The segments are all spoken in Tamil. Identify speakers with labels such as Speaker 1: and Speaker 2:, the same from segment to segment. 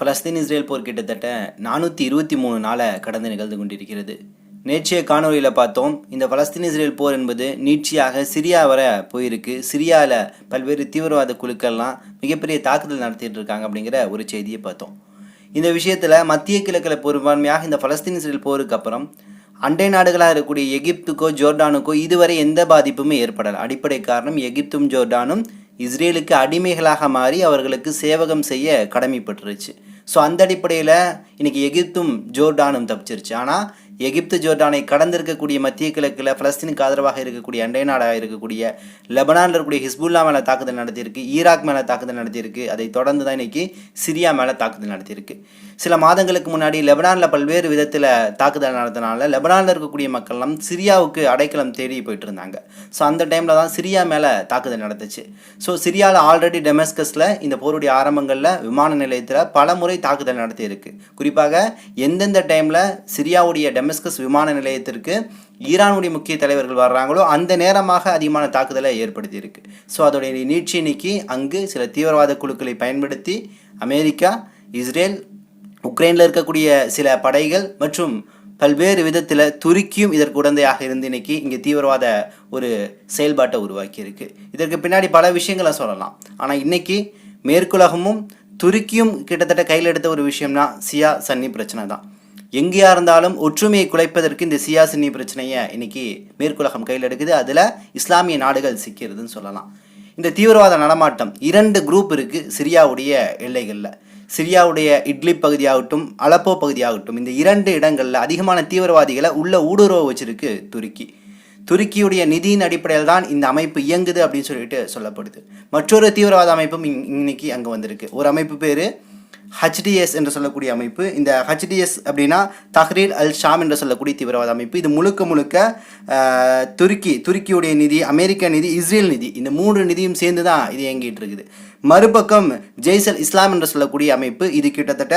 Speaker 1: பலஸ்தீன் இஸ்ரேல் போர் கிட்டத்தட்ட நானூற்றி இருபத்தி மூணு நாளை கடந்து நிகழ்ந்து கொண்டிருக்கிறது. நேற்றைய காணொலியில் பார்த்தோம் இந்த பலஸ்தீன் இஸ்ரேல் போர் என்பது நீட்சியாக சிரியா வர போயிருக்கு. சிரியாவில் பல்வேறு தீவிரவாத குழுக்கள்லாம் மிகப்பெரிய தாக்குதல் நடத்திட்டு இருக்காங்க அப்படிங்கிற ஒரு செய்தியை பார்த்தோம். இந்த விஷயத்தில் மத்திய கிழக்கில் பெரும்பான்மையாக இந்த பலஸ்தீன் இஸ்ரேல் போருக்கு அப்புறம் அண்டை நாடுகளாக இருக்கக்கூடிய எகிப்துக்கோ ஜோர்டானுக்கோ இதுவரை எந்த பாதிப்புமே ஏற்படலை. அடிப்படை காரணம் எகிப்தும் ஜோர்டானும் இஸ்ரேலுக்கு அடிமைகளாக மாறி அவர்களுக்கு சேவகம் செய்ய கடமைப்பட்டுருச்சு. ஸோ அந்த அடிப்படையில் இன்றைக்கி எகிப்தும் ஜோர்டானும் தப்பிச்சிருச்சு. ஆனால் எகிப்து ஜோர்டானை கடந்திருக்கக்கூடிய மத்திய கிழக்கில் பலஸ்தீனுக்கு ஆதரவாக இருக்கக்கூடிய அண்டை நாடாக இருக்கக்கூடிய லெபனானில் இருக்கக்கூடிய ஹிஸ்புல்லா மேலே தாக்குதல் நடத்தியிருக்கு ஈராக் மேலே தாக்குதல் நடத்தியிருக்கு அதை தொடர்ந்து தான் இன்னைக்கு சிரியா மேலே தாக்குதல் நடத்தியிருக்கு. சில மாதங்களுக்கு முன்னாடி லெபனானில் பல்வேறு விதத்தில் தாக்குதல் நடத்தினால லெபனானில் இருக்கக்கூடிய மக்கள்லாம் சிரியாவுக்கு அடைக்கலம் தேடி போயிட்டு இருந்தாங்க ஸோ அந்த டைமில் தான் சிரியா மேலே தாக்குதல் நடந்துச்சு. ஸோ சிரியாவில் ஆல்ரெடி டெமஸ்கஸில் இந்த போருடைய ஆரம்பங்களில் விமான நிலையத்தில் பல முறை தாக்குதல் நடத்தியிருக்கு. குறிப்பாக எந்தெந்த டைமில் சிரியாவுடைய டெமஸ்கஸ் விமான நிலையத்திற்கு ஈரானுடைய முக்கிய தலைவர்கள் வர்றாங்களோ அந்த நேரமாக அதிகமான தாக்குதலை ஏற்படுத்தியிருக்கு. ஸோ அதோடைய நீட்சி நீக்கி அங்கு சில தீவிரவாத குழுக்களை பயன்படுத்தி அமெரிக்கா இஸ்ரேல் உக்ரைனில் இருக்கக்கூடிய சில படைகள் மற்றும் பல்வேறு விதத்தில் துருக்கியும் இதற்கு உடந்தையாக இருந்து இன்னைக்கு இங்கே தீவிரவாத ஒரு செயல்பாட்டை உருவாக்கியிருக்கு. இதற்கு பின்னாடி பல விஷயங்களை சொல்லலாம். ஆனால் இன்னைக்கு மேற்குலகமும் துருக்கியும் கிட்டத்தட்ட கையில் எடுத்த ஒரு விஷயம்னா சியா சன்னி பிரச்சனை தான். எங்கேயா இருந்தாலும் ஒற்றுமையை குலைப்பதற்கு இந்த சியா சின்னி பிரச்சனையை இன்னைக்கு மேற்குலகம் கையில் எடுக்குது அதில் இஸ்லாமிய நாடுகள் சிக்கிறதுன்னு சொல்லலாம். இந்த தீவிரவாத நடமாட்டம் இரண்டு குரூப் இருக்குது சிரியாவுடைய எல்லைகளில். சிரியாவுடைய இட்லி பகுதியாகட்டும் அலப்போ பகுதியாகட்டும் இந்த இரண்டு இடங்களில் அதிகமான தீவிரவாதிகளை உள்ள ஊடுருவ வச்சிருக்கு துருக்கி. துருக்கியுடைய நிதியின் அடிப்படையில் தான் இந்த அமைப்பு இயங்குது அப்படின்னு சொல்லிட்டு சொல்லப்படுது. மற்றொரு தீவிரவாத அமைப்பும் இன்னைக்கு அங்கே வந்திருக்கு. ஒரு அமைப்பு பேர் ஹச்டிஎஸ் என்று சொல்லக்கூடிய அமைப்பு. இந்த ஹச்டிஎஸ் அப்படின்னா தஹ்ரீர் அல் ஷாம் என்று சொல்லக்கூடிய தீவிரவாத அமைப்பு. இது முழுக்க முழுக்க துருக்கி துருக்கியுடைய நிதி அமெரிக்க நிதி இஸ்ரேல் நிதி இந்த மூன்று நிதியும் சேர்ந்து தான் இது இயங்கிட்டு இருக்குது. மறுபக்கம் ஜெய்சல் இஸ்லாம் என்று சொல்லக்கூடிய அமைப்பு. இது கிட்டத்தட்ட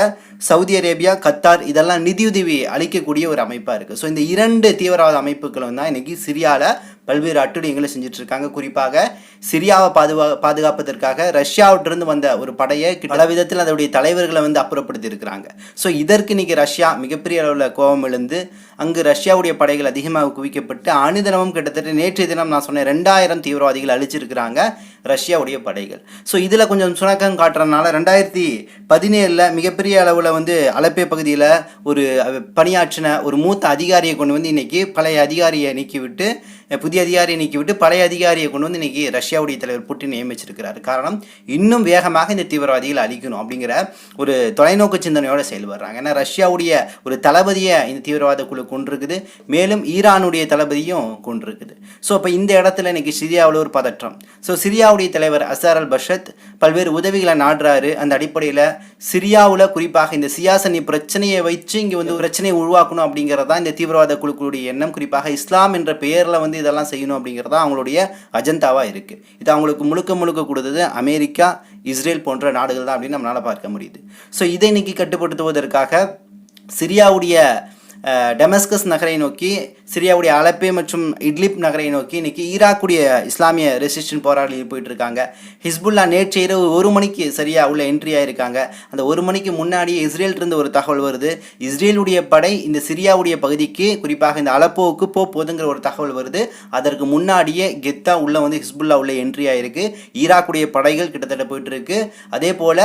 Speaker 1: சவுதி அரேபியா கத்தார் இதெல்லாம் நிதியுதவி அளிக்கக்கூடிய ஒரு அமைப்பாக இருக்குது ஸோ இந்த இரண்டு தீவிரவாத அமைப்புகளும் தான் இன்றைக்கி சிரியாவில் பல்வேறு அட்டுழியங்களை செஞ்சுட்டு இருக்காங்க குறிப்பாக சிரியாவை பாதுகா பாதுகாப்பதற்காக ரஷ்யாவிட்டிருந்து வந்த ஒரு படையை பல விதத்தில் அதோடைய தலைவர்களை வந்து அப்புறப்படுத்தி இருக்கிறாங்க ஸோ இதற்கு இன்றைக்கி ரஷ்யா மிகப்பெரிய அளவில் கோபம் எழுந்து அங்கு ரஷ்யாவுடைய படைகள் அதிகமாக குவிக்கப்பட்டு அணுதினமும் கிட்டத்தட்ட நேற்றைய தினம் நான் சொன்னேன் ரெண்டாயிரம் தீவிரவாதிகள் அழிச்சிருக்கிறாங்க ரஷ்யாவுடைய படைகள். ஸோ இதில் கொஞ்சம் சுணக்கம் காட்டுறதுனால ரெண்டாயிரத்தி பதினேழில் மிகப்பெரிய அளவில் வந்து அலப்பே பகுதியில் ஒரு பணியாற்றின ஒரு மூத்த அதிகாரியை கொண்டு வந்து இன்னைக்கு பழைய அதிகாரியை நீக்கிவிட்டு புதிய அதிகாரியை நீக்கிவிட்டு பழைய அதிகாரியை கொண்டு வந்து இன்னைக்கு ரஷ்யாவுடைய தலைவர் புட்டின் நியமிச்சிருக்கிறார். காரணம் இன்னும் வேகமாக இந்த தீவிரவாதிகளை அழிக்கணும் அப்படிங்கிற ஒரு தொலைநோக்கு சிந்தனையோடு செயல்படுறாங்க. ஏன்னா ரஷ்யாவுடைய ஒரு தளபதியை இந்த தீவிரவாத குழு கொண்டிருக்குது மேலும் ஈரானுடைய தளபதியும் கொண்டிருக்குது ஸோ அப்போ இந்த இடத்துல இன்னைக்கு சிரியாவில் ஒரு பதற்றம். ஸோ சிரியாவுடைய தலைவர் அசார் அல் பஷத் பல்வேறு உதவிகளை நாடுறாரு. அந்த அடிப்படையில் சிரியாவில் குறிப்பாக இந்த சியாசனி பிரச்சனையை வச்சு இங்கே வந்து பிரச்சனையை உருவாக்கணும் அப்படிங்கிறது தான் இந்த தீவிரவாத குழுக்களுடைய எண்ணம். குறிப்பாக இஸ்லாம் என்ற பெயரில் வந்து இதெல்லாம் செய்யணும் அப்படிங்கிறது அவங்களுடைய அஜெண்டாவாக இருக்குது இது அவங்களுக்கு முழுக்க முழுக்க கொடுத்தது அமெரிக்கா இஸ்ரேல் போன்ற நாடுகள் தான் அப்படின்னு நம்மளால் பார்க்க முடியுது. ஸோ இதை இன்னைக்கு கட்டுப்படுத்துவதற்காக சிரியாவுடைய டெமஸ்கஸ் நகரை நோக்கி சிரியாவுடைய அலப்பே மற்றும் இட்லிப் நகரை நோக்கி இன்றைக்கி ஈராக்குடைய இஸ்லாமிய ரெசிஸ்டன்ட் போராளிகள் போயிட்டு இருக்காங்க ஹிஸ்புல்லா நேற்று இரவு ஒரு மணிக்கு சரியாக உள்ள என்ட்ரி ஆகியிருக்காங்க அந்த ஒரு மணிக்கு முன்னாடி இஸ்ரேல் இருந்து ஒரு தகவல் வருது. இஸ்ரேலுடைய படை இந்த சிரியாவுடைய பகுதிக்கு குறிப்பாக இந்த அலப்போவுக்கு போ போதுங்கிற ஒரு தகவல் வருது. அதற்கு முன்னாடியே கெத்தா உள்ள வந்து ஹிஸ்புல்லா உள்ள என்ட்ரி ஆகிருக்கு ஈராக்குடைய படைகள் கிட்டத்தட்ட போயிட்டு இருக்கு அதே போல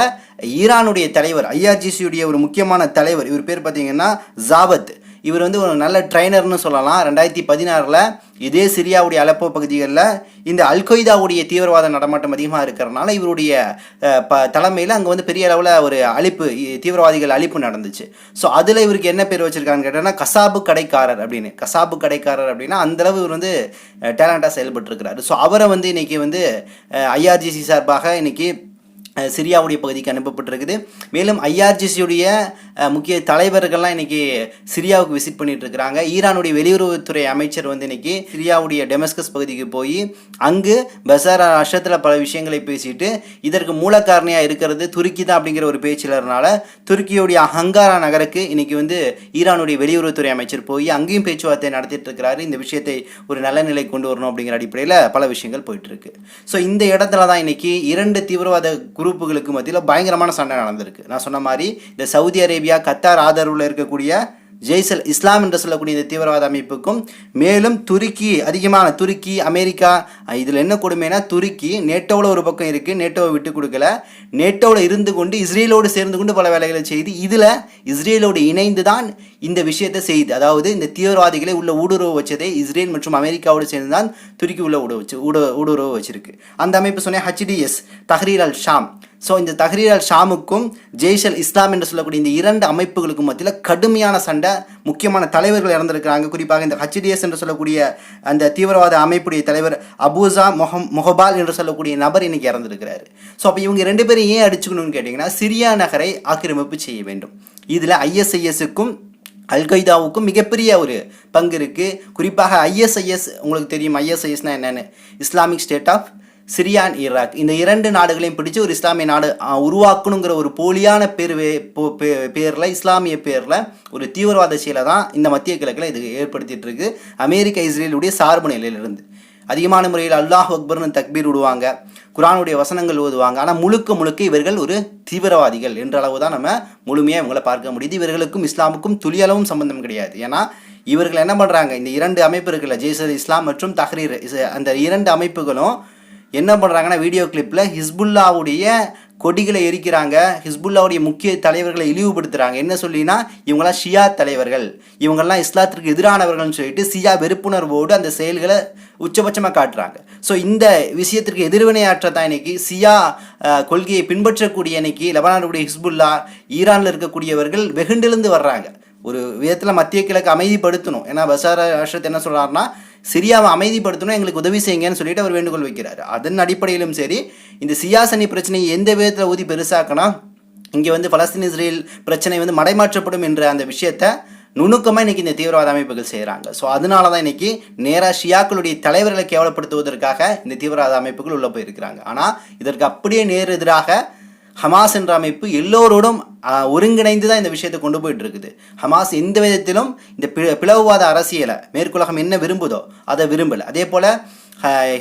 Speaker 1: ஈரானுடைய தலைவர் ஐஆர்ஜிசியுடைய ஒரு முக்கியமான தலைவர் இவர் பேர் பார்த்தீங்கன்னா ஜாவத். இவர் வந்து ஒரு நல்ல ட்ரைனர்னு சொல்லலாம். ரெண்டாயிரத்தி பதினாறில் இதே சிரியாவுடைய அலப்போ பகுதிகளில் இந்த அல்கொய்தாவுடைய தீவிரவாத நடமாட்டம் அதிகமாக இருக்கிறனால இவருடைய ப தலைமையில் அங்கே வந்து பெரிய அளவில் ஒரு அழிப்பு தீவிரவாதிகள் அழிப்பு நடந்துச்சு. ஸோ அதில் இவருக்கு என்ன பேர் வச்சிருக்காங்கன்னு கேட்டோன்னா கசாபு கடைக்காரர் அப்படின்னு. கசாபு கடைக்காரர் அப்படின்னா அந்தளவு இவர் வந்து டேலண்டாக செயல்பட்டுருக்கிறாரு. ஸோ அவரை வந்து இன்றைக்கி வந்து ஐஆர்ஜிசி சார்பாக இன்றைக்கி சிரியாவுடைய பகுதிக்கு அனுப்பப்பட்டிருக்குது. மேலும் ஐஆர்ஜிசியுடைய முக்கிய தலைவர்கள்லாம் இன்னைக்கு சிரியாவுக்கு விசிட் பண்ணிட்டு இருக்கிறாங்க ஈரானுடைய வெளியுறவுத்துறை அமைச்சர் வந்து இன்னைக்கு சிரியாவுடைய டெமஸ்கஸ் பகுதிக்கு போய் அங்கு பசாரா அஷத்தில் பல விஷயங்களை பேசிட்டு இதற்கு மூல காரணியாக இருக்கிறது துருக்கி தான் அப்படிங்கிற ஒரு பேச்சிலறனால துருக்கியுடைய அஹங்காரா நகருக்கு இன்றைக்கி வந்து ஈரானுடைய வெளியுறவுத்துறை அமைச்சர் போய் அங்கேயும் பேச்சுவார்த்தை நடத்திட்டு இருக்கிறாரு இந்த விஷயத்தை ஒரு நல்ல நிலை கொண்டு வரணும் அப்படிங்கிற அடிப்படையில் பல விஷயங்கள் போயிட்டு இருக்கு ஸோ இந்த இடத்துல தான் இன்னைக்கு இரண்டு தீவிரவாத குரு குரூப்புகளுக்கு மத்தியில் பயங்கரமான சண்டை நடந்திருக்கு. நான் சொன்ன மாதிரி இந்த சவுதி அரேபியா கத்தார் ஆதரவில் இருக்கக்கூடிய ஜெய்சல் இஸ்லாம் என்று சொல்லக்கூடிய இந்த தீவிரவாத அமைப்புக்கும் மேலும் துருக்கி அதிகமான துருக்கி அமெரிக்கா இதில் என்ன கொடுமைனா துருக்கி நேட்டோவில் ஒரு பக்கம் இருக்குது நேட்டோவை விட்டு கொடுக்கல. நேட்டோவில் இருந்து கொண்டு இஸ்ரேலோடு சேர்ந்து கொண்டு பல வேலைகளை செய்து இதில் இஸ்ரேலோடு இணைந்து தான் இந்த விஷயத்தை செய்யுது அதாவது இந்த தீவிரவாதிகளை உள்ள ஊடுருவ வச்சதே இஸ்ரேல் மற்றும் அமெரிக்காவோடு சேர்ந்து தான் துருக்கி உள்ள ஊட வச்சு ஊட ஊடுருவ வச்சிருக்கு. அந்த அமைப்பு சொன்னேன் HTS Tahrir al Sham so இந்த தஹ்ரீர் அல் ஷாமுக்கும் ஜெய்ஷல் இஸ்லாம் என்று சொல்லக்கூடிய இந்த இரண்டு அமைப்புகளுக்கும் மத்தியில் கடுமையான சண்டை முக்கியமான தலைவர்கள் இறந்திருக்கிறாங்க. குறிப்பாக இந்த ஹச்டிஎஸ் என்று சொல்லக்கூடிய அந்த தீவிரவாத அமைப்புடைய தலைவர் அபூசா மொஹம் மொஹபால் என்று சொல்லக்கூடிய நபர் இன்னைக்கு இறந்திருக்கிறாரு. ஸோ அப்போ இவங்க ரெண்டு பேரும் ஏன் அடிச்சுக்கணும்னு கேட்டிங்கன்னா சிரியா நகரை ஆக்கிரமிப்பு செய்ய வேண்டும். இதில் ஐஎஸ்ஐஎஸுக்கும் அல்கைதாவுக்கும் மிகப்பெரிய ஒரு பங்கு இருக்குது குறிப்பாக ஐஎஸ்ஐஎஸ் உங்களுக்கு தெரியும் ஐஎஸ்ஐஎஸ்னால் என்னென்னு? Islamic State of Syria and Iraq. இந்த இரண்டு நாடுகளையும் பிடிச்சு ஒரு இஸ்லாமிய நாடு உருவாக்கணுங்கிற ஒரு போலியான பேர் பேரில் போ- இஸ்லாமிய பேரில் ஒரு தீவிரவாத செயலை தான் இந்த மத்திய கிழக்கில் இது ஏற்படுத்திட்டு இருக்கு. அமெரிக்க இஸ்ரேலுடைய சார்பு நிலையிலிருந்து. அதிகமான முறையில் அல்லாஹ் அக்பர்னு தக்பீர் விடுவாங்க. குரானுடைய வசனங்கள் ஓதுவாங்க. ஆனால் முழுக்க முழுக்க இவர்கள் ஒரு தீவிரவாதிகள் என்ற அளவு தான் நம்ம முழுமையாக இவங்களை பார்க்க முடியுது. இவர்களுக்கும் இஸ்லாமுக்கும் துளியளவும் சம்பந்தம் கிடையாது. ஏன்னா இவர்கள் என்ன பண்ணுறாங்க இந்த இரண்டு அமைப்பு இருக்குல்ல ஜெய்சர் இஸ்லாம் மற்றும் தஹ்ரீர் இஸ்- அந்த இரண்டு அமைப்புகளும் என்ன பண்ணுறாங்கன்னா வீடியோ கிளிப்பில் ஹிஸ்புல்லாவுடைய கொடிகளை எரிக்கிறாங்க. ஹிஸ்புல்லாவுடைய முக்கிய தலைவர்களை இழிவுபடுத்துகிறாங்க என்ன சொல்லினா இவங்களாம் ஷியா தலைவர்கள். இவங்கெல்லாம் இஸ்லாத்திற்கு எதிரானவர்கள்னு சொல்லிட்டு சியா வெறுப்புணர்வோடு அந்த செயல்களை உச்சபட்சமாக காட்டுறாங்க. ஸோ இந்த விஷயத்திற்கு எதிர்வினையாற்ற தான் இன்னைக்கு சியா கொள்கையை பின்பற்றக்கூடிய இன்னைக்கு லெபனானுடைய ஹிஸ்புல்லா ஈரானில் இருக்கக்கூடியவர்கள் வெகுண்டிலிருந்து வர்றாங்க. ஒரு விதத்தில் மத்திய கிழக்கு அமைதிப்படுத்தணும். ஏன்னா பசார அஷத் என்ன சொல்கிறாருன்னா சிரியாவை அமைதிப்படுத்தணும் எங்களுக்கு உதவி செய்யுங்கன்னு சொல்லிட்டு அவர் வேண்டுகோள் வைக்கிறார். அதன் அடிப்படையிலும் சரி இந்த சியாசனி பிரச்சனையை எந்த விதத்தில் ஊதி பெருசாக்கினா இங்கே வந்து பலஸ்தீன் இஸ்ரேல் பிரச்சனை வந்து மடைமாற்றப்படும் என்ற அந்த விஷயத்தை நுணுக்கமாக இன்றைக்கி இந்த தீவிரவாத அமைப்புகள் செய்கிறாங்க ஸோ அதனால தான் இன்றைக்கி நேராக ஷியாக்களுடைய தலைவர்களை கேவலப்படுத்துவதற்காக இந்த தீவிரவாத அமைப்புகள் உள்ளே போயிருக்கிறாங்க. ஆனால் இதற்கு அப்படியே நேர் எதிராக ஹமாஸ் என்ற அமைப்பு எல்லோரோடும் ஒருங்கிணைந்து தான் இந்த விஷயத்தை கொண்டு போயிட்டு இருக்குது ஹமாஸ் எந்த விதத்திலும் இந்த பி- பிளவுவாத அரசியலை மேற்குலகம் என்ன விரும்புதோ அதை விரும்பலை. அதே போல்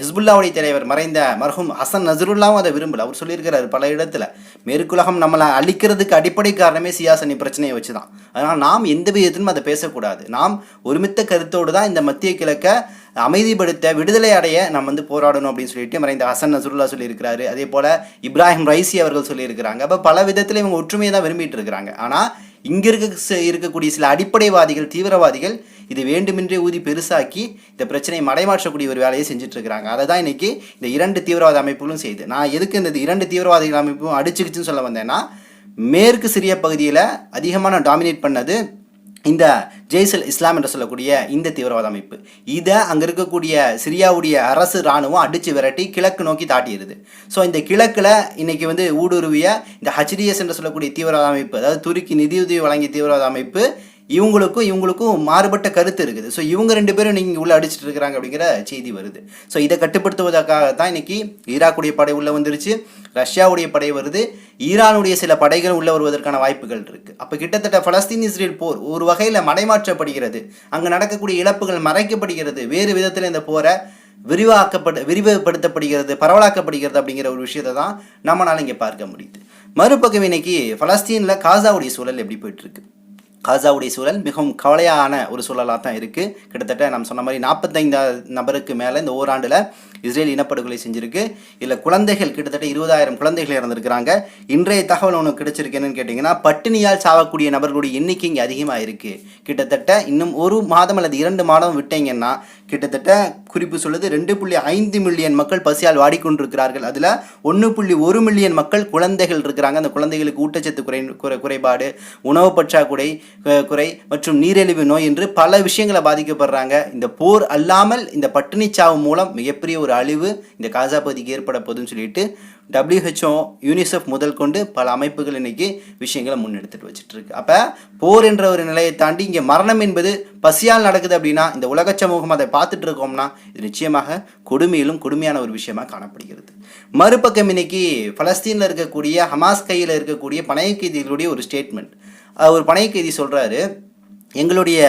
Speaker 1: ஹிஸ்புல்லாவுடைய தலைவர் மறைந்த மர்ஹூம் ஹசன் நசருல்லாவும் அதை விரும்பல. அவர் சொல்லியிருக்கிறார் பல இடத்துல மேற்குலகம் நம்மளை அழிக்கிறதுக்கு அடிப்படை காரணமே சியாசனி பிரச்சனையை வச்சு தான் அதனால் நாம் எந்த விதத்திலும் அதை பேசக்கூடாது. நாம் ஒருமித்த கருத்தோடு தான் இந்த மத்திய கிழக்க அமைதிப்படுத்த விடுதலை அடைய நம்ம வந்து போராடணும் அப்படின்னு சொல்லிட்டு மறைந்த ஹசன் நசருல்லா சொல்லியிருக்கிறாரு. அதே போல் இப்ராஹிம் ரைசி அவர்கள் சொல்லியிருக்கிறாங்க. அப்போ பல விதத்தில் இவங்க ஒற்றுமையை தான் விரும்பிட்டு இருக்கிறாங்க. ஆனால் இங்கே இருக்க இருக்கக்கூடிய சில அடிப்படைவாதிகள் தீவிரவாதிகள் இது வேண்டுமென்றே ஊதி பெருசாக்கி இந்த பிரச்சனையை மடைமாற்றக்கூடிய ஒரு வேலையை செஞ்சுட்டு இருக்கிறாங்க அதை தான் இன்னைக்கு இந்த இரண்டு தீவிரவாத அமைப்புகளும் செய்யுது நான் எதுக்கு இந்த இரண்டு தீவிரவாதிகள் அமைப்பும் அடிச்சுக்கிச்சுன்னு சொல்ல வந்தேன்னா மேற்கு சிரிய பகுதியில் அதிகமாக நான் டாமினேட் பண்ணது இந்த ஜெய்சல் இஸ்லாம் என்று சொல்லக்கூடிய இந்த தீவிரவாத அமைப்பு. இதை அங்கே இருக்கக்கூடிய சிரியாவுடைய அரசு இராணுவம் அடித்து விரட்டி கிழக்கு நோக்கி தாட்டியிருது ஸோ இந்த கிழக்கில் இன்றைக்கி வந்து ஊடுருவிய இந்த ஹச்டிஎஸ் என்று சொல்லக்கூடிய தீவிரவாத அமைப்பு அதாவது துருக்கி நிதியுதவி வழங்கிய தீவிரவாத அமைப்பு இவங்களுக்கும் இவங்களுக்கும் மாறுபட்ட கருத்து இருக்குது. ஸோ இவங்க ரெண்டு பேரும் நீங்கள் உள்ளே அடிச்சிட்டு இருக்கிறாங்க அப்படிங்கிற செய்தி வருது. ஸோ இதை கட்டுப்படுத்துவதற்காக தான் இன்னைக்கு ஈராக்குடைய படை உள்ளே வந்துருச்சு. ரஷ்யாவுடைய படை வருது. ஈரானுடைய சில படைகள் உள்ளே வருவதற்கான வாய்ப்புகள் இருக்குது அப்போ கிட்டத்தட்ட பலஸ்தீன் இஸ்ரேல் போர் ஒரு வகையில் மடைமாற்றப்படுகிறது. அங்கே நடக்கக்கூடிய இழப்புகள் மறைக்கப்படுகிறது. வேறு விதத்தில் இந்த போரை விரிவாக்கப்பட விரிவுபடுத்தப்படுகிறது பரவலாக்கப்படுகிறது அப்படிங்கிற ஒரு விஷயத்தை தான் நம்மளால் இங்கே பார்க்க முடியுது. மறுபக்கம் இன்னைக்கு பலஸ்தீனில் காசாவுடைய சூழல் எப்படி போயிட்டுருக்கு காசாவுடைய சூழல் மிகவும் கவலையான ஒரு சூழலாக தான் இருக்குது கிட்டத்தட்ட நம்ம சொன்ன மாதிரி நாற்பத்தைந்தாயிரம் நபருக்கு மேலே இந்த ஓராண்டில் இஸ்ரேல் இனப்படுகொலை செஞ்சிருக்கு. இதில் குழந்தைகள் கிட்டத்தட்ட இருபதாயிரம் குழந்தைகள் இறந்துருக்கிறாங்க. இன்றைய தகவல் ஒன்று கிடைச்சிருக்கு என்னன்னு கேட்டிங்கன்னா பட்டினியால் சாவக்கூடிய நபர்களுடைய எண்ணிக்கை இங்கே அதிகமாக இருக்குது கிட்டத்தட்ட இன்னும் ஒரு மாதம் அல்லது இரண்டு மாதம் விட்டீங்கன்னா கிட்டத்தட்ட குறிப்பு சொல்லுது ரெண்டு புள்ளி ஐந்து மில்லியன் மக்கள் பசியால் வாடிக்கொண்டிருக்கிறார்கள். அதில் ஒன்று புள்ளி ஒரு மில்லியன் மக்கள் குழந்தைகள் இருக்கிறாங்க. அந்த குழந்தைகளுக்கு ஊட்டச்சத்து குறை குறை குறைபாடு உணவு பற்றாக்குறை குறை மற்றும் நீரிழிவு நோய் என்று பல விஷயங்களை பாதிக்கப்படுறாங்க. இந்த போர் அல்லாமல் இந்த பட்டினி சாவு மூலம் மிகப்பெரிய ஒரு அழிவு இந்த காசா பகுதிக்கு ஏற்பட போகுதுன்னு சொல்லிட்டு டபிள்யூஹெச்ஓ யூனிசெஃப் முதல் கொண்டு பல அமைப்புகள் இன்னைக்கு விஷயங்களை முன்னெடுத்துட்டு வச்சுட்டு இருக்கு. அப்போ போர் என்ற ஒரு நிலையை தாண்டி இங்கே மரணம் என்பது பசியால் நடக்குது அப்படின்னா இந்த உலக சமூகம் அதை பார்த்துட்டு இருக்கோம்னா இது நிச்சயமாக கொடுமையிலும் கொடுமையான ஒரு விஷயமாக காணப்படுகிறது. மறுபக்கம் இன்னைக்கு பலஸ்தீனில் இருக்கக்கூடிய ஹமாஸ் கையில் இருக்கக்கூடிய பணைய கைதிகளுடைய ஒரு ஸ்டேட்மெண்ட் ஒரு பணைய கைதி சொல்கிறாரு எங்களுடைய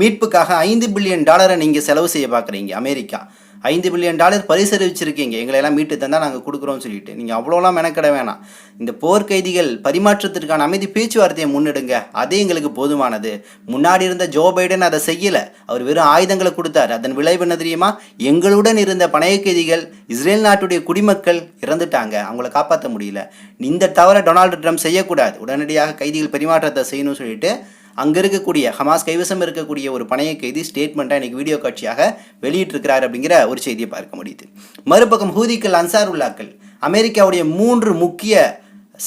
Speaker 1: மீட்புக்காக ஐந்து பில்லியன் டாலரை நீங்கள் செலவு செய்ய பார்க்குறீங்க அமெரிக்கா. ஐந்து பில்லியன் டாலர் பரிசளிச்சிருக்கீங்க எங்களை எல்லாம் மீட்டு தந்தால் நாங்கள் கொடுக்குறோம்னு சொல்லிட்டு. நீங்கள் அவ்வளோலாம் மெனக்கிட வேணாம். இந்த போர்க்கைதிகள் பரிமாற்றத்திற்கான அமைதி பேச்சுவார்த்தையை முன்னெடுங்க. அதே எங்களுக்கு போதுமானது. முன்னாடி இருந்த ஜோ பைடன் அதை செய்யலை. அவர் வெறும் ஆயுதங்களை கொடுத்தாரு. அதன் விளைவு என்ன தெரியுமா? எங்களுடன் இருந்த பணைய கைதிகள் இஸ்ரேல் நாட்டுடைய குடிமக்கள் இறந்துட்டாங்க. அவங்கள காப்பாற்ற முடியல. இந்த தவறை டொனால்டு ட்ரம்ப் செய்யக்கூடாது. உடனடியாக கைதிகள் பரிமாற்றத்தை செய்யணும்னு சொல்லிட்டு அங்கே இருக்கக்கூடிய ஹமாஸ் கைவசம் இருக்கக்கூடிய ஒரு பணைய கைதி ஸ்டேட்மெண்ட்டாக இன்றைக்கி வீடியோ காட்சியாக வெளியிட்டிருக்கிறார் அப்படிங்கிற ஒரு செய்தியை பார்க்க முடியுது. மறுபக்கம் ஹூதிக்கள் அன்சாருல்லாக்கள் அமெரிக்காவுடைய மூன்று முக்கிய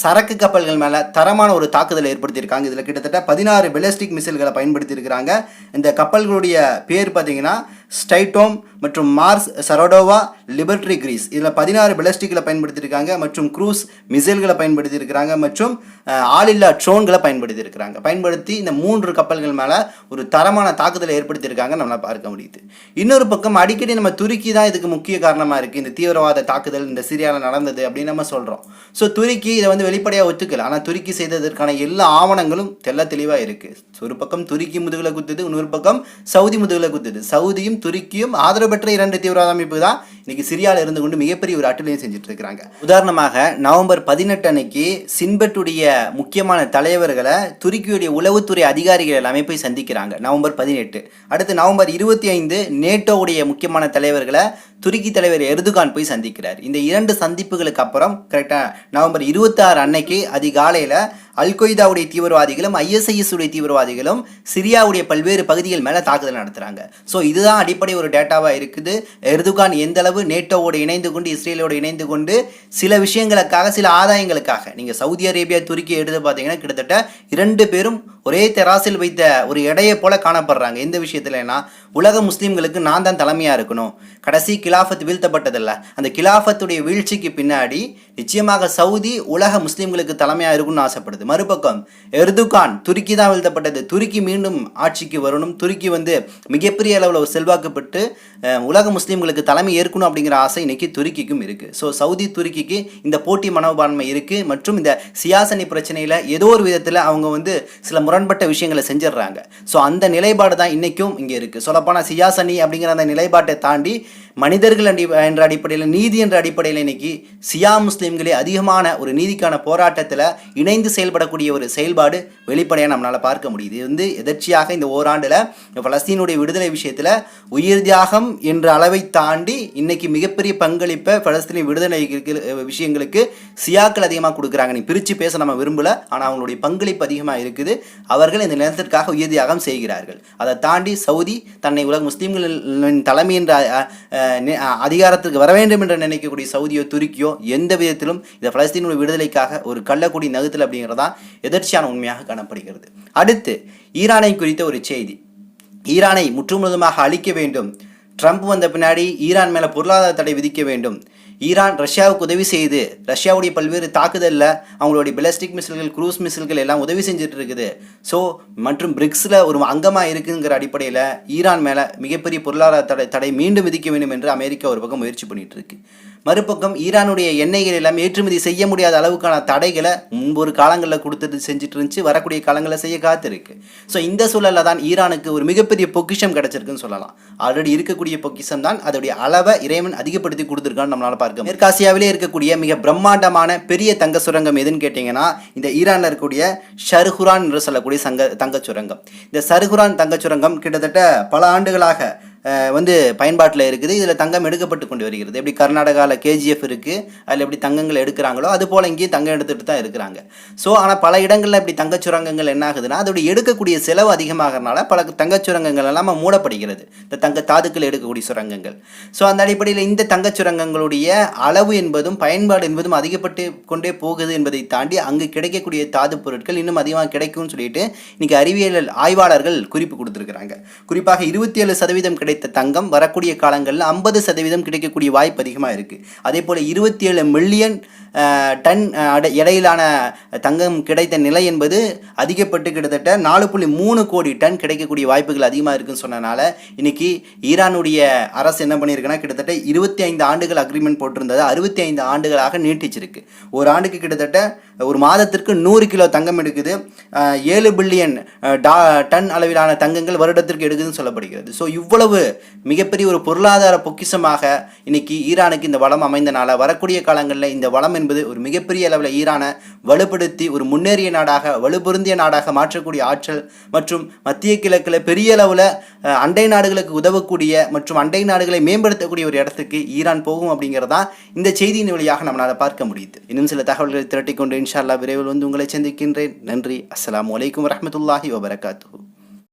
Speaker 1: சரக்கு கப்பல்கள் மேலே தரமான ஒரு தாக்குதலை ஏற்படுத்தியிருக்காங்க. இதில் கிட்டத்தட்ட பதினாறு பெலஸ்டிக் மிசைல்களை பயன்படுத்தியிருக்கிறாங்க. இந்த கப்பல்களுடைய பேர் பார்த்தீங்கன்னா ஸ்டைட்டோம் மற்றும் மார்ஸ் சரோடோவா லிபர்ட்ரி கிரீஸ். இதில் பதினாறு பெலஸ்டிக்களை பயன்படுத்தியிருக்காங்க மற்றும் க்ரூஸ் மிசைல்களை பயன்படுத்தியிருக்கிறாங்க மற்றும் ஆளில்லா ட்ரோன்களை பயன்படுத்தியிருக்கிறாங்க. பயன்படுத்தி இந்த மூன்று கப்பல்கள் மேலே ஒரு தரமான தாக்குதலை ஏற்படுத்தியிருக்காங்க நம்மளால் பார்க்க முடியுது. இன்னொரு பக்கம் அடிக்கடி நம்ம துருக்கி தான் இதுக்கு முக்கிய காரணமாக இருக்குது இந்த தீவிரவாத தாக்குதல் இந்த சிரியாவில் நடந்தது அப்படின்னு நம்ம சொல்கிறோம் ஸோ துருக்கி இதை வந்து வெளிப்படையாக ஒத்துக்கல. ஆனால் துருக்கி செய்ததற்கான எல்லா ஆவணங்களும் தெல்ல தெளிவாக இருக்குது ஒரு பக்கம் துருக்கி முதுகில் குத்துது இன்னொரு பக்கம் சவுதி முதுகில் குத்துது. சவுதியும் துருக்கியும் ஆதரவு பெற்ற இரண்டு தீவிரவாத அமைப்பு தான் இன்னைக்கு சிரியாவில் இருந்து கொண்டு மிகப்பெரிய ஒரு அட்டுலையும் செஞ்சுட்டு இருக்கிறாங்க. உதாரணமாக நவம்பர் பதினெட்டு அன்னைக்கு சின்பட்டுடைய முக்கியமான தலைவர்களை துருக்கியுடைய உளவுத்துறை அதிகாரிகள் எல்லாமே போய் சந்திக்கிறாங்க நவம்பர் பதினெட்டு. அடுத்து நவம்பர் இருபத்தி ஐந்து நேட்டோவுடைய முக்கியமான தலைவர்களை துருக்கி தலைவர் எர்துகான் போய் சந்திக்கிறார். இந்த இரண்டு சந்திப்புகளுக்கு அப்புறம் கரெக்டாக நவம்பர் இருபத்தாறு அன்னைக்கு அதிகாலையில் அல் கொய்தாவுடைய தீவிரவாதிகளும் ஐஎஸ்ஐஎஸ் உடைய தீவிரவாதிகளும் சிரியாவுடைய பல்வேறு பகுதிகள் மேலே தாக்குதல் நடத்துகிறாங்க ஸோ இதுதான் அடிப்படை ஒரு டேட்டாவாக இருக்குது. எர்துகான் எந்த அளவு நேட்டோவோடு இணைந்து கொண்டு இஸ்ரேலோடு இணைந்து கொண்டு சில விஷயங்களுக்காக சில ஆதாயங்களுக்காக. நீங்கள் சவுதி அரேபியா துருக்கி எடுத்து பார்த்தீங்கன்னா கிட்டத்தட்ட இரண்டு பேரும் ஒரே தெராசில் வைத்த ஒரு எடையை போல காணப்படுறாங்க. எந்த விஷயத்துலனா உலக முஸ்லீம்களுக்கு நான் தான் தலைமையாக இருக்கணும். கடைசி கிலாஃபத் வீழ்த்தப்பட்டதில்ல. அந்த கிலாஃபத்துடைய வீழ்ச்சிக்கு பின்னாடி நிச்சயமாக சவுதி உலக முஸ்லீம்களுக்கு தலைமையாக இருக்கும்னு ஆசைப்படுது. மறுபக்கம் எர்துகான் துருக்கி தான் வீழ்த்தப்பட்டது. துருக்கி மீண்டும் ஆட்சிக்கு வரணும். துருக்கி வந்து மிகப்பெரிய அளவில் ஒரு செல்வாக்கு உலக முஸ்லீம்களுக்கு தலைமை ஏற்கணும் அப்படிங்கிற ஆசை இன்னைக்கு துருக்கிக்கும் இருக்குது ஸோ சவுதி துருக்கிக்கு இந்த போட்டி மனோபான்மை இருக்குது மற்றும் இந்த சியாசனி பிரச்சனையில் ஏதோ ஒரு விதத்தில் அவங்க வந்து சில முரண்பட்ட விஷயங்களை செஞ்சிடுறாங்க. ஸோ அந்த நிலைப்பாடு தான் இன்றைக்கும் இங்கே இருக்குது சொல்லப்போனால் சியாசனி அப்படிங்கிற அந்த நிலைப்பாட்டை தாண்டி மனிதர்கள் அடி என்ற அடிப்படையில் நீதி என்ற அடிப்படையில் இன்னைக்கு சியா முஸ்லீம் முஸ்லீம்களே அதிகமான ஒரு நீதிக்கான போராட்டத்தில் இணைந்து செயல்படக்கூடிய ஒரு செயல்பாடு வெளிப்படையாக நம்மளால் பார்க்க முடியுது. இது வந்து எதர்ச்சியாக இந்த ஓராண்டில் பலஸ்தீனுடைய விடுதலை விஷயத்தில் உயிர் தியாகம் என்ற அளவை தாண்டி இன்னைக்கு மிகப்பெரிய பங்களிப்பை பலஸ்தீன விடுதலை விஷயங்களுக்கு சியாக்கள் அதிகமாக கொடுக்குறாங்க. நீ பிரித்து பேச நம்ம விரும்பல ஆனால் அவங்களுடைய பங்களிப்பு அதிகமாக இருக்குது. அவர்கள் இந்த நிலத்திற்காக உயிர் தியாகம் செய்கிறார்கள். அதை தாண்டி சவுதி தன்னை உலக முஸ்லீம்களின் தலைமை என்ற அதிகாரத்துக்கு அதிகாரத்திற்கு வர வேண்டும் என்று நினைக்கக்கூடிய சவுதியோ துருக்கியோ எந்த விஷயத்திலும் இந்த பலஸ்தீனுடைய விடுதலைக்காக ஒரு கள்ளக்குடி நகுத்தல் அப்படிங்கிறதான் எதர்ச்சியான உண்மையாக காணப்படுகிறது. அடுத்து ஈரானை குறித்த ஒரு செய்தி. ஈரானை முற்றுமுழுதுமாக அழிக்க வேண்டும். ட்ரம்ப் வந்த பின்னாடி ஈரான் மேலே பொருளாதார தடை விதிக்க வேண்டும். ஈரான் ரஷ்யாவுக்கு உதவி செய்து ரஷ்யாவுடைய பல்வேறு தாக்குதலில் அவங்களுடைய பிளாஸ்டிக் மிசில்கள் குரூஸ் மிசில்கள் எல்லாம் உதவி செஞ்சுட்டு இருக்குது. ஸோ மற்றும் பிரிக்ஸில் ஒரு அங்கமாக இருக்குங்கிற அடிப்படையில் ஈரான் மேலே மிகப்பெரிய பொருளாதார தடை தடை மீண்டும் விதிக்க வேண்டும் என்று அமெரிக்கா ஒரு பக்கம் முயற்சி பண்ணிட்டு இருக்கு. மறுபக்கம் ஈரானுடைய எண்ணெய்கள் எல்லாம் ஏற்றுமதி செய்ய முடியாத அளவுக்கான தடைகளை முன்பொரு காலங்களில் கொடுத்துட்டு செஞ்சுட்டு இருந்துச்சு வரக்கூடிய காலங்களில் செய்ய காத்திருக்கு. ஸோ இந்த சூழலில் தான் ஈரானுக்கு ஒரு மிகப்பெரிய பொக்கிஷம் கிடைச்சிருக்குன்னு சொல்லலாம். ஆல்ரெடி இருக்கக்கூடிய பொக்கிஷம் தான் அதோடைய அளவை இறைவன் அதிகப்படுத்தி கொடுத்துருக்கான்னு நம்மளால் பார்க்க மேற்காசியாவிலே இருக்கக்கூடிய மிக பிரம்மாண்டமான பெரிய தங்க சுரங்கம் எதுன்னு கேட்டிங்கன்னா இந்த ஈரானில் இருக்கக்கூடிய ஷருஹுரான் என்று சொல்லக்கூடிய சங்க தங்கச் சுரங்கம். இந்த சருகுரான் தங்கச் சுரங்கம் கிட்டத்தட்ட பல ஆண்டுகளாக வந்து பயன்பாட்டில் இருக்குது. இதில் தங்கம் எடுக்கப்பட்டு கொண்டு வருகிறது. எப்படி கர்நாடகாவில் கேஜிஎஃப் இருக்குது அதில் எப்படி தங்கங்கள் எடுக்கிறாங்களோ அது போல் இங்கேயும் தங்கம் எடுத்துகிட்டு தான் இருக்கிறாங்க. ஸோ ஆனால் பல இடங்களில் இப்படி தங்கச் சுரங்கங்கள் என்ன ஆகுதுன்னா அதோடைய எடுக்கக்கூடிய செலவு அதிகமாகறனால பல தங்கச் சுரங்கங்கள் எல்லாமே மூடப்படுகிறது. இந்த தங்க தாதுக்கள் எடுக்கக்கூடிய சுரங்கங்கள். ஸோ அந்த அடிப்படையில் இந்த தங்கச் சுரங்கங்களுடைய அளவு என்பதும் பயன்பாடு என்பதும் அதிகப்பட்டு கொண்டே போகுது என்பதை தாண்டி அங்கு கிடைக்கக்கூடிய தாது பொருட்கள் இன்னும் அதிகமாக கிடைக்கும்னு சொல்லிட்டு இன்றைக்கி அறிவியல் ஆய்வாளர்கள் குறிப்பு கொடுத்துருக்குறாங்க. குறிப்பாக இருபத்தி ஏழு சதவீதம் கிடைத்த தங்கம் வரக்கூடிய காலங்களில் ஐம்பது சதவீதம் கிடைக்கக்கூடிய வாய்ப்பு அதிகமாக இருக்குது அதே போல் இருபத்தி ஏழு மில்லியன் டன் அஹ், அட- எடையிலான தங்கம் கிடைத்த நிலை என்பது அதிகப்பட்டு கிட்டத்தட்ட நாலு புள்ளி மூணு கோடி டன் கிடைக்கக்கூடிய வாய்ப்புகள் அதிகமாக இருக்குன்னு சொன்னனால இன்னைக்கு ஈரானுடைய அரசு என்ன பண்ணியிருக்குன்னா கிட்டத்தட்ட இருபத்தி ஐந்து ஆண்டுகள் அக்ரிமெண்ட் போட்டிருந்தது அறுபத்தி ஐந்து ஆண்டுகளாக நீட்டிச்சிருக்கு. ஒரு ஆண்டுக்கு கிட்டத்தட்ட ஒரு மாதத்திற்கு நூறு கிலோ தங்கம் எடுக்குது. ஏழு பில்லியன் டா டன் அளவிலான தங்கங்கள் வருடத்திற்கு எடுக்குதுன்னு சொல்லப்படுகிறது. ஸோ இவ்வளவு மிகப்பெரிய ஒரு பொருளாதார பொக்கிஷமாக இன்னைக்கு ஈரானுக்கு இந்த வளம் அமைந்தனால வரக்கூடிய காலங்களில் இந்த வளம் என்பது ஒரு மிகப்பெரிய அளவில் ஈரானை வலுப்படுத்தி ஒரு முன்னேறிய நாடாக வலுபொருந்திய நாடாக மாற்றக்கூடிய ஆற்றல் மற்றும் மத்திய கிழக்கில் பெரிய அளவில் அண்டை நாடுகளுக்கு உதவக்கூடிய மற்றும் அண்டை நாடுகளை மேம்படுத்தக்கூடிய ஒரு இடத்துக்கு ஈரான் போகும் அப்படிங்கிறதான் இந்த செய்தியின் வழியாக நம்மளால் பார்க்க முடியுது. இன்னும் சில தகவல்களை திரட்டிக்கொண்டு இன்ஷா அல்லாஹ் விரைவில் வந்து உங்களை சந்திக்கின்றேன். நன்றி. அஸ்லாம் வலைக்கம் வரமத்துல்லாஹி வபரகாத்து